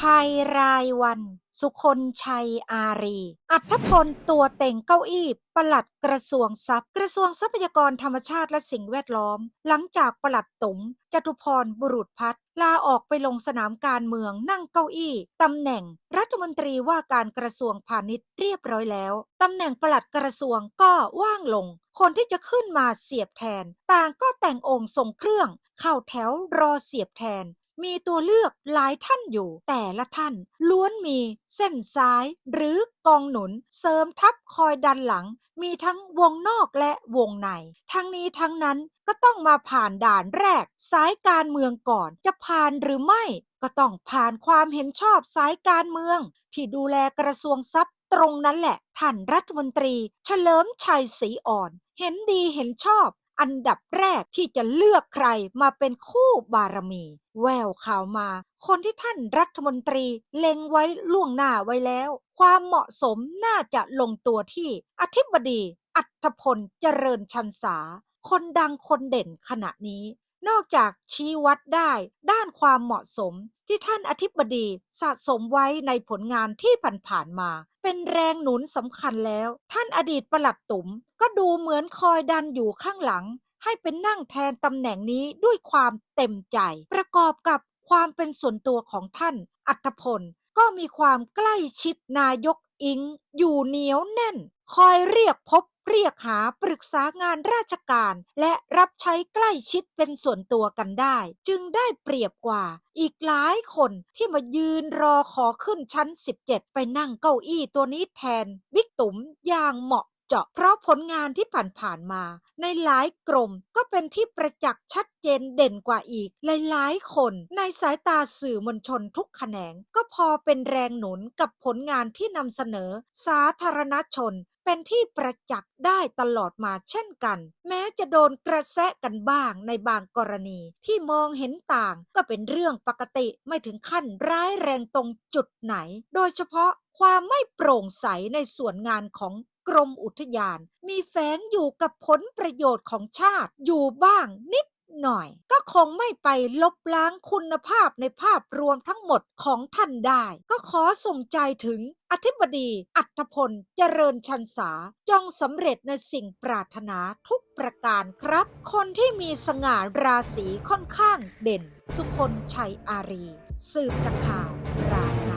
ภัยรายวัน สุคนชัยอารี อัธพลตัวเต็งเก้าอี้ปลัดกระทรวงทรัพย์ กระทรวงทรัพยากรธรรมชาติและสิ่งแวดล้อม หลังจากปลัดตุ๋มจตุพรบุรุษพัฒน์ลาออกไปลงสนามการเมืองนั่งเก้าอี้ตำแหน่งรัฐมนตรีว่าการกระทรวงพาณิชย์เรียบร้อยแล้วตำแหน่งปลัดกระทรวงก็ว่างลง คนที่จะขึ้นมาเสียบแทน ต่างก็แต่งองค์ทรงเครื่อง เข้าแถวรอเสียบแทนมีตัวเลือกหลายท่านอยู่ แต่ละท่านล้วนมีเส้นซ้ายหรือกองหนุน เสริมทัพคอยดันหลัง มีทั้งวงนอกและวงใน ทั้งนี้ทั้งนั้นก็ต้องมาผ่านด่านแรก สายการเมืองก่อน จะผ่านหรือไม่ ก็ต้องผ่านความเห็นชอบสายการเมือง ที่ดูแลกระทรวงทรัพย์ตรงนั้นแหละท่านรัฐมนตรี เฉลิมชัยศรีอ่อน เห็นดีเห็นชอบ อันดับแรกที่จะเลือกใครมาเป็นคู่บารมี แววข่าวมา คนที่ท่านรัฐมนตรีเล็งไว้ล่วงหน้าไว้แล้ว ความเหมาะสมน่าจะลงตัวที่อธิบดี อัธพลเจริญชันษา คนดังคนเด่นขณะนี้ นอกจากชี้วัดได้ด้านความเหมาะสมที่ท่านอธิบดีสะสมไว้ในผลงานที่ผ่านๆมา เป็นแรงหนุนสำคัญแล้ว ท่านอดีตประหลัดตุ๋มก็ดูเหมือนคอยดันอยู่ข้างหลัง ให้เป็นนั่งแทนตำแหน่งนี้ด้วยความเต็มใจ ประกอบกับความเป็นส่วนตัวของท่านอัธพลก็มีความใกล้ชิดนายกอิง อยู่เหนียวแน่น คอยเรียกพบ เรียกหาปรึกษางานราชการ และรับใช้ใกล้ชิดเป็นส่วนตัวกันได้ จึงได้เปรียบกว่า อีกหลายคนที่มายืนรอขอขึ้นชั้น 17 ไปนั่งเก้าอี้ตัวนี้แทนบิ๊กตุ๋มอย่างเหมาะ เจาะ เพราะผลงานที่ผ่านๆมา ในหลายกรมก็เป็นที่ประจักษ์ชัดเจนเด่นกว่าอีก หลายๆ คนในสายตาสื่อมวลชนทุกแขนง ก็พอเป็นแรงหนุนกับผลงานที่นำเสนอ สาธารณชนเป็นที่ประจักษ์ได้ตลอดมาเช่นกัน แม้จะโดนกระแสะกันบ้างในบางกรณี ที่มองเห็นต่างก็เป็นเรื่องปกติไม่ถึงขั้นร้ายแรงตรงจุดไหน โดยเฉพาะความไม่โปร่งใสในส่วนงานของ รมอุทยาน มีแฝงอยู่กับผลประโยชน์ของชาติอยู่บ้างนิดหน่อย ก็คงไม่ไปลบล้างคุณภาพในภาพรวมทั้งหมดของท่านได้ ก็ขอส่งใจถึงอธิบดีอัธพลเจริญชันษาจงสำเร็จในสิ่งปรารถนาทุกประการครับ คนที่มีสง่าราศีค่อนข้างเด่น สุคนชัยอารี สืบจากข่าวราย